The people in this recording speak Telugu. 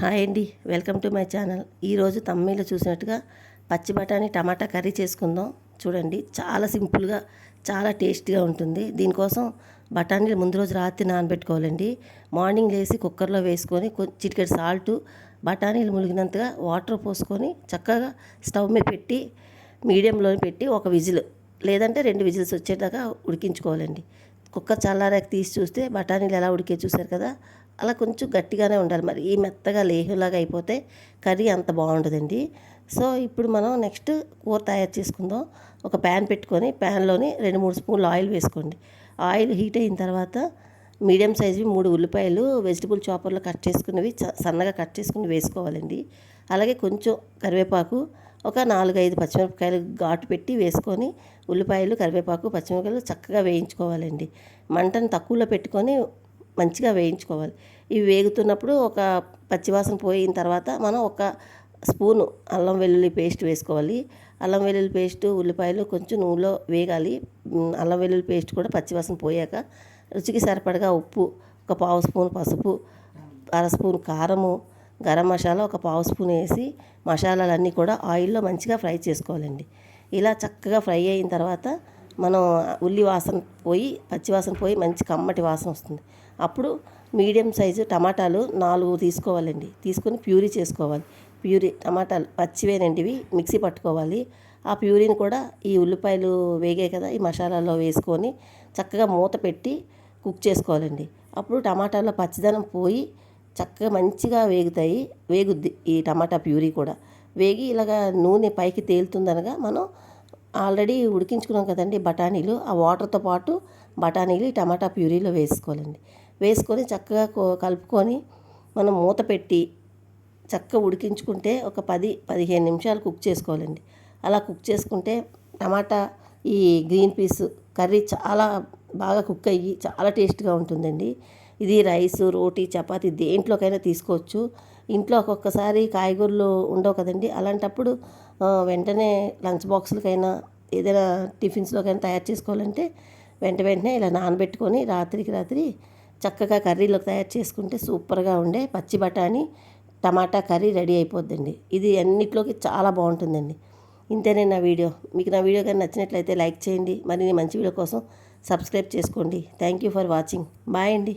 హాయ్ అండి. Welcome to my channel. ఈరోజు తమ్మీలో చూసినట్టుగా పచ్చి బఠానీ టమాటా కర్రీ చేసుకుందాం. చూడండి చాలా సింపుల్గా చాలా టేస్టీగా ఉంటుంది. దీనికోసం బఠానీలు ముందు రోజు రాత్రి నానబెట్టుకోవాలండి. మార్నింగ్ లేసి కుక్కర్లో వేసుకొని చిటికెడు సాల్ట్ బఠానీలు ములిగినంతగా వాటర్ పోసుకొని చక్కగా స్టవ్ మీద పెట్టి మీడియంలో పెట్టి ఒక విజిల్ లేదంటే రెండు విజిల్స్ వచ్చేదాకా ఉడికించుకోవాలండి. కుక్క చల్లారాక తీసి చూస్తే బఠానీలు ఎలా ఉడికే చూశారు కదా? అలా కొంచెం గట్టిగానే ఉండాలి. మరి ఈ మెత్తగా లేహులాగా అయిపోతే కర్రీ అంత బాగుండదండి. సో ఇప్పుడు మనం నెక్స్ట్ కూర తయారు చేసుకుందాం. ఒక ప్యాన్ పెట్టుకొని ప్యాన్లోని రెండు మూడు స్పూన్లు ఆయిల్ వేసుకోండి. ఆయిల్ హీట్ అయిన తర్వాత మీడియం సైజువి మూడు ఉల్లిపాయలు వెజిటబుల్ చాపర్లో కట్ చేసుకున్నవి సన్నగా కట్ చేసుకుని వేసుకోవాలండి. అలాగే కొంచెం కరివేపాకు ఒక నాలుగైదు పచ్చిమిరపకాయలు ఘాటు పెట్టి వేసుకొని ఉల్లిపాయలు కరివేపాకు పచ్చిమిరపకాయలు చక్కగా వేయించుకోవాలండి. మంటను తక్కువలో పెట్టుకొని మంచిగా వేయించుకోవాలి. ఇవి వేగుతున్నప్పుడు ఒక పచ్చివాసన పోయిన తర్వాత మనం ఒక స్పూను అల్లం వెల్లుల్లి పేస్ట్ వేసుకోవాలి. అల్లం వెల్లుల్లి పేస్ట్ ఉల్లిపాయలు కొంచెం నూనెలో వేగాలి. అల్లం వెల్లుల్లి పేస్ట్ కూడా పచ్చివాసన పోయాక రుచికి సరిపడగా ఉప్పు ఒక పావు స్పూన్ పసుపు అర స్పూన్ కారము గరం మసాలా ఒక పావు స్పూన్ వేసి మసాలాలన్నీ కూడా ఆయిల్లో మంచిగా ఫ్రై చేసుకోవాలండి. ఇలా చక్కగా ఫ్రై అయిన తర్వాత మనం ఉల్లి వాసన పోయి పచ్చి వాసన పోయి మంచి కమ్మటి వాసన వస్తుంది. అప్పుడు మీడియం సైజు టమాటాలు నాలుగు తీసుకోవాలండి. తీసుకొని ప్యూరీ చేసుకోవాలి. ప్యూరీ టమాటాలు పచ్చివేనండి ఇవి మిక్సీ పట్టుకోవాలి. ఆ ప్యూరీని కూడా ఈ ఉల్లిపాయలు వేగే కదా ఈ మసాలాలో వేసుకొని చక్కగా మూత పెట్టి కుక్ చేసుకోవాలండి. అప్పుడు టమాటాలో పచ్చిదనం పోయి చక్కగా మంచిగా వేగుతాయి వేగుద్ది ఈ టమాటా ప్యూరీ కూడా. వేగి ఇలాగా నూనె పైకి తేలుతుందనగా మనం ఆల్రెడీ ఉడికించుకున్నాం కదండి బఠానీలు ఆ వాటర్తో పాటు బఠానీలు టమాటా ప్యూరీలో వేసుకోవాలండి. వేసుకొని చక్కగా కలుపుకొని మనం మూత పెట్టి చక్కగా ఉడికించుకుంటే ఒక పది పదిహేను నిమిషాలు కుక్ చేసుకోవాలండి. అలా కుక్ చేసుకుంటే టమాటా ఈ గ్రీన్ పీస్ కర్రీ చాలా బాగా కుక్ అయ్యి చాలా టేస్ట్గా ఉంటుందండి. ఇది రైస్ రోటీ చపాతి దేంట్లోకైనా తీసుకోవచ్చు. ఇంట్లో ఒక్కొక్కసారి కాయగూరలు ఉండవు కదండి. అలాంటప్పుడు వెంటనే లంచ్ బాక్సులకైనా ఏదైనా టిఫిన్స్లోకైనా తయారు చేసుకోవాలంటే వెంట వెంటనే ఇలా నానబెట్టుకొని రాత్రికి రాత్రి చక్కగా కర్రీలోకి తయారు చేసుకుంటే సూపర్గా ఉండే పచ్చి బఠానీ టమాటా కర్రీ రెడీ అయిపోద్దండి. ఇది అన్నిట్లోకి చాలా బాగుంటుందండి. ఇంతేనే నా వీడియో. మీకు నా వీడియో కానీ నచ్చినట్లయితే లైక్ చేయండి. మరి మంచి వీడియో కోసం సబ్స్క్రైబ్ చేసుకోండి. Thank you for watching. Bye అండి.